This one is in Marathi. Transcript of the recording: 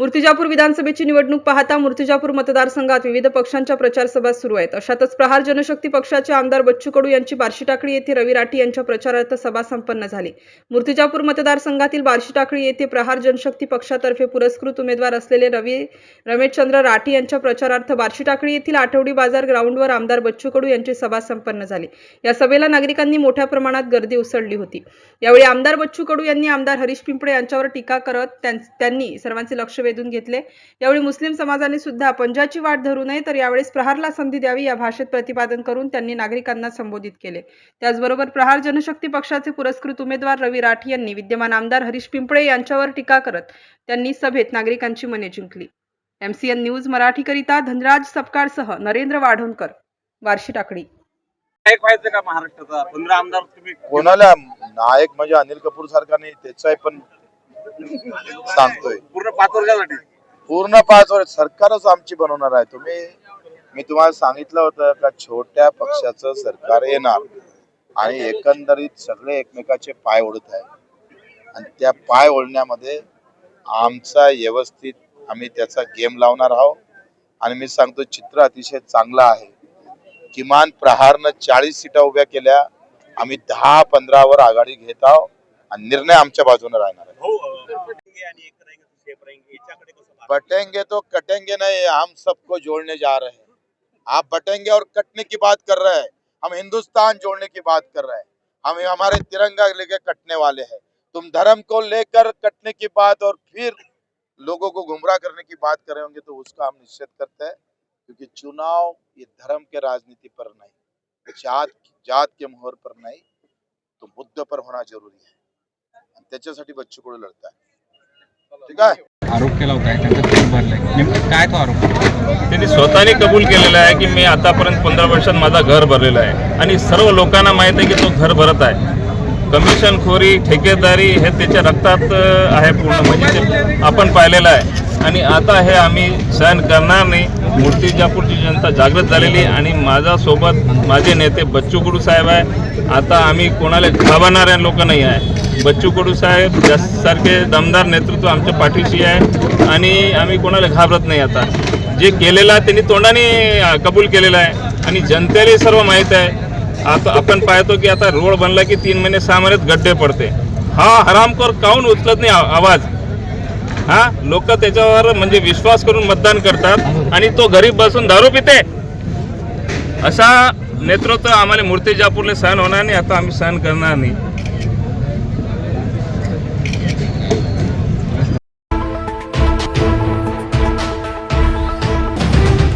मूर्तिजापूर विधानसभेची निवडणूक पाहता मूर्तिजापूर मतदारसंघात विविध पक्षांच्या प्रचार सभा सुरू आहेत. अशातच प्रहार जनशक्ती पक्षाचे आमदार बच्चू कडू यांची बार्शी टाकळी येथे रवी राठी यांच्या प्रचारार्थ सभा संपन्न झाली. मूर्तिजापूर मतदारसंघातील बार्शी टाकळी येथे प्रहार जनशक्ती पक्षातर्फे पुरस्कृत उमेदवार असलेले रवी रमेशचंद्र राठी यांच्या प्रचारार्थ बार्शी टाकळी येथील आठवडी बाजार ग्राउंडवर आमदार बच्चू कडू यांची सभा संपन्न झाली. या सभेला नागरिकांनी मोठ्या प्रमाणात गर्दी उसळली होती. यावेळी आमदार बच्चू कडू यांनी आमदार हरीश पिंपळे यांच्यावर टीका करत त्यांनी सर्वांचे लक्ष वेधून घेतले. यावेळी मुस्लिम समाजाने सुद्धा पंजाची वाट धरू नये तर यावेळेस प्रहारला संधी द्यावी या भाषेत प्रतिपादन करून त्यांनी नागरिकांना संबोधित केले. त्याचबरोबर प्रहार जनशक्ती पक्षाचे पुरस्कृत उमेदवार रवी राठी यांनी विद्यमान आमदार हरीश पिंपळे यांच्यावर टीका करत त्यांनी सभेत नागरिकांची मने जिंकली. एमसीएन न्यूज मराठीकरिता धनराज सपकाळसह नरेंद्र वाढोणकर नायक व्हायचं का महाराष्ट्राचा? पंधरा आमदार तुम्ही कोणाला? नायक म्हणजे अनिल कपूर सारखा नाही त्याचाही पण सांगतोय. पूर्ण पाच वर्षासाठी? पूर्ण पाच वर्ष. सरकारच आमची बनवणार आहे. तुम्ही मी तुम्हाला सांगितलं होतं का छोट्या पक्षाचं सरकार येणार आणि एकंदरीत सगळे एकमेकाचे पाय ओढत आहे आणि त्या पाय ओढण्यामध्ये आमचा व्यवस्थित आम्ही त्याचा गेम लावणार आहोत. आणि मी सांगतो चित्र अतिशय चांगलं आहे. किमान प्रहारनं चाळीस सीटा उभ्या केल्या. आम्ही दहा पंधरावर आघाडी घेत आहोत. आणि निर्णय आमच्या बाजूने राहणार आहे. बटेंगे आणि एक रहेंगे तो तो कटेंगे नहीं हम सबको जोड़ने जा रहे हैं. आप बटेंगे और कटने की बात कर रहे हैं. हम हिंदुस्तान जोड़ने की बात कर रहे हैं. हम हमारे तिरंगा लेकर कटने वाले हैं. तुम धर्म को लेकर कटने की बात और फिर लोगों को गुमराह करने की बात कर रहे होंगे तो उसका हम निश्चित करते हैं क्योंकि चुनाव ये धर्म के राजनीति पर नहीं जात जात के मोहर पर नहीं तो मुद्दे पर होना ज़रूरी है। त्याच्यासाठी बच्चू कडू लढत आहे ठीक आहे? आरोप केला होता नेमकं काय तो आरोप त्यांनी स्वतःने कबूल केलेलं आहे की मी आतापर्यंत पंधरा वर्षात माझा घर भरलेला आहे. आणि सर्व लोकांना माहीत आहे की तो घर भरत आहे. कमिशनखोरी ठेकेदारी हे त्याच्या रक्तात आहे पूर्ण. म्हणजे आपण पाहिलेलं आहे. आणि आता हे आम्ही सहन करणार नाही. मूर्तिजापूरची जनता जागृत झालेली आहे. आणि माझ्यासोबत माझे नेते बच्चू कडू साहेब आहे. आता आम्ही कोणाला घाबरणाऱ्या लोक नाही आहे. बच्चू कडू साहेब सारखे दमदार नेतृत्व आमच्या पाठीशी आहे. आणि आम्ही कोणाला घाबरत नाही आता. जे केलेलं आहे त्यांनी तोंडाने कबूल केलेलं आहे. आणि जनतेला सर्व माहीत आहे. आता आपण पाहतो की आता रोड बनला की तीन महिने सहा महिन्यात गड्डे पडते. हा हरामखोर काऊन उचलत नाही आवाज? हा? लोक त्याच्यावर म्हणजे विश्वास करून मतदान करतात आणि तो गरीब बसून दारू पिते. असा नेतृत्व आम्हाला मूर्तिजापूरने सहन होणार नाही आता आम्ही सहन करणार नाही.